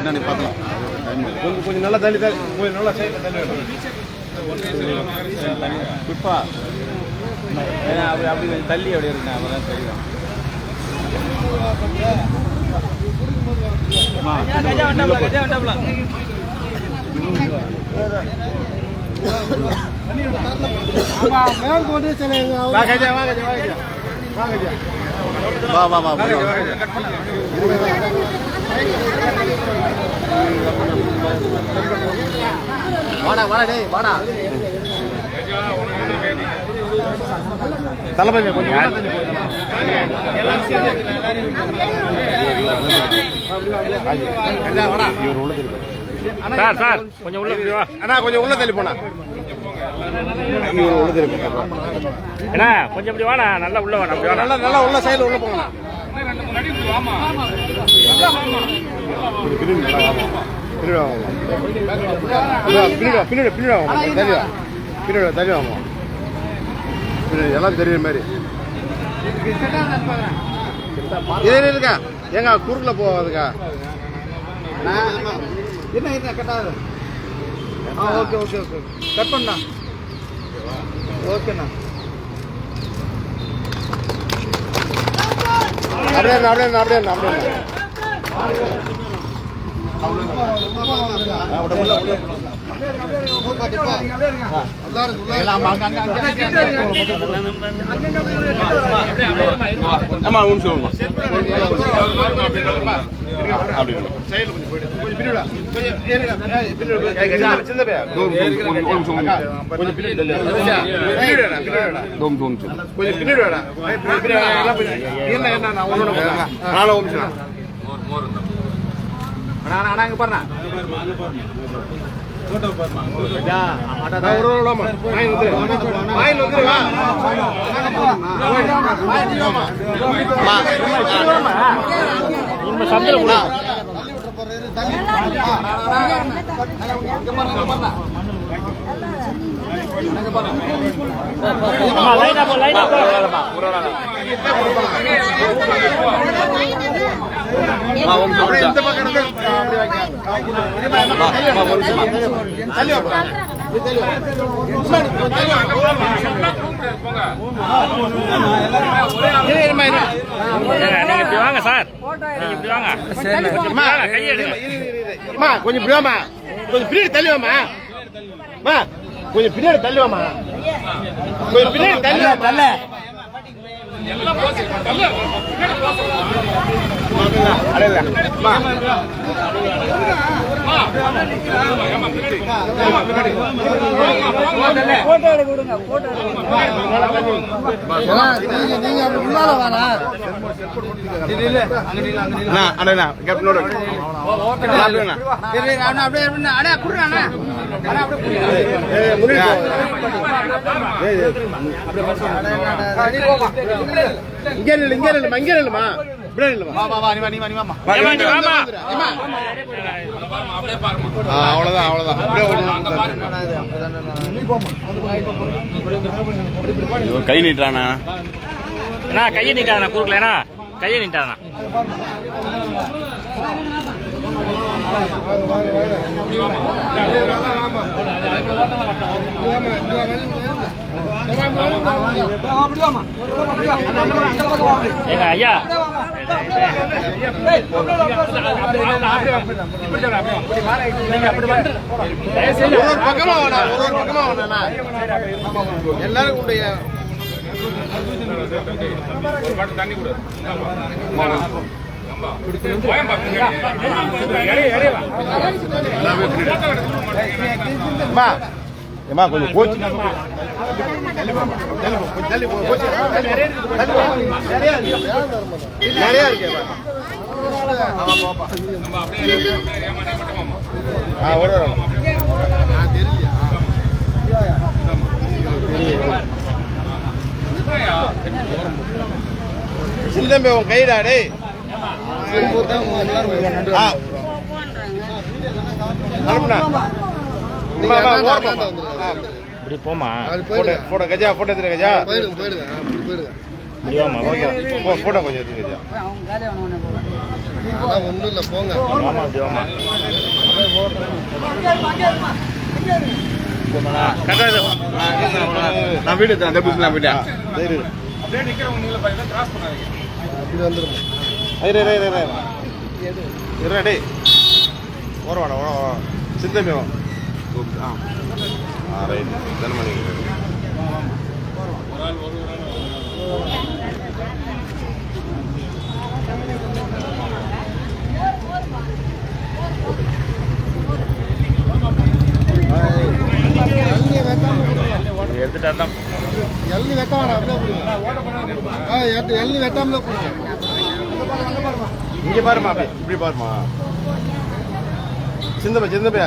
என்னன்னு பார்க்கலாம். கொஞ்சம் கொஞ்சம் நல்லா தள்ளி தள்ளி. கொஞ்சம் நல்லா சைடில் தள்ளி குப்பா அப்படி அப்படி கொஞ்சம் தள்ளி அப்படி இருக்கேன் அப்பதான் தெரியும். வா கஜா வா வா கஜா வா கஜா வா வா வா வா வாடா வாடா டேய் வாடா. தளபதி கொஞ்சம் உள்ள. கஜா, வாடா. சார் சார் கொஞ்சம் உள்ள அண்ணா கொஞ்சம் உள்ள தள்ளி போனா இவர் உள்ள தள்ளி என்ன கொஞ்சம் இப்படி வாண்ணா. நல்லா உள்ள வாண்ணா நல்லா நல்லா உள்ள சைடுல உள்ள போங்கண்ணா. பின்னாடி வாங்க. பின்னாடி பின்னாடி பின்னாடி வாங்க தள்ளி வா. பின்னாடி பின்னாடி எல்லாம் தெரியுற மாதிரி இது இருக்கா ஏங்க குறுக்கில் போகாதுக்கா என்ன என்ன கட்டாது ஆ ஓகே ஓகே ஓகே கட் பண்ணா ஓகேண்ணா அப்படியே அப்படியே அப்படியே அப்படியே. ஆமா ஒரு நிமிஷம் அப்படி கொஞ்சம் என்ன, என்ன, நான் உன்னோட போறேன். நானும் ஒரு நிமிஷம். அண்ணா, அண்ணா, இங்க பாருண்ணா. நான் ஒரு ஒரு வாங்க சார் கொஞ்சம் இப்படி கொஞ்சம் பின்னாடி தள்ளி கொஞ்சம் பின்னாடி தள்ளி கொஞ்சம் பின்னாடி அப்படியே இங்கே நில்லு, இங்கே நில்லுமா, இங்கே நில்லுமா. இப்படியே நில்லுமா. அவ்வளவுதான் அவ்வளவுதான். அப்படியே. கை நீட்டானா அண்ணா கையை நீட்டாதண்ணா குறுக்கலண்ணா கையை ஒரு பக்கமா எல்லாரும் உடைய அம்மா ஏம்மா கொஞ்சம் போச்சு. தள்ளி போ. நிறைய இருக்கு. ஆ ஒரு சிந்தம்பி உன் கைடா ஆ. இப்படி போமா? போட்டோ போட்டோ கஜா போட்டோ எடுத்துரு கஜா. இப்படி வாமா ஓகே. போ- போட்டோ கொஞ்சம் எடுத்து கஜா. ஒன்றும் இல்லை போங்க. ஆமா நான் வீடு எடுத்தேன் அந்த புதுசு நான் போயிட்டேன். சரி. அப்படியே நிக்கிறவங்க நீங்கள பாருங்க கிராஸ் பண்ணாதீங்க. இது வந்துடும் ஐரே ரே ரே ரே இரா டேய். ஓர வாடா ஓர வா சிந்தமே வா ஆ. ஆ ரைட் தனமணி எடுத்துட்டா தான் எள்ளி வெட்ட வேணாம் அப்படியே ஆ எள்ளி இங்கே பாருமா அப்படி. இப்படி பாருமா சிந்தப்பா.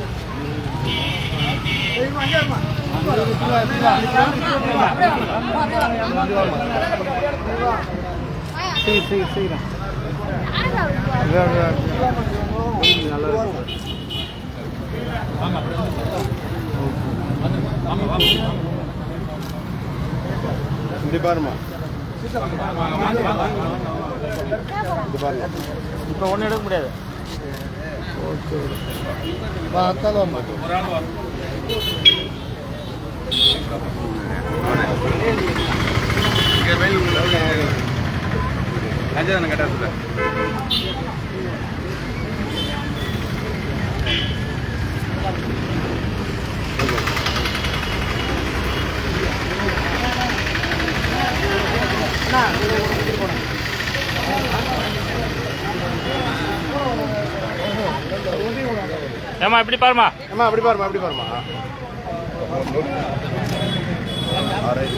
சிந்தப்பா ஆ இப்படி பாருமா இப்படி பாருமா இப்போ ஒன்றும் எடுக்க முடியாது. பார்த்தாலும் லஞ்சம் கேட்டா சார் ஏமா இப்படி பாருமா ஏமா அப்படி பாருமா அப்படி பாருமா ஆ, ரைட்.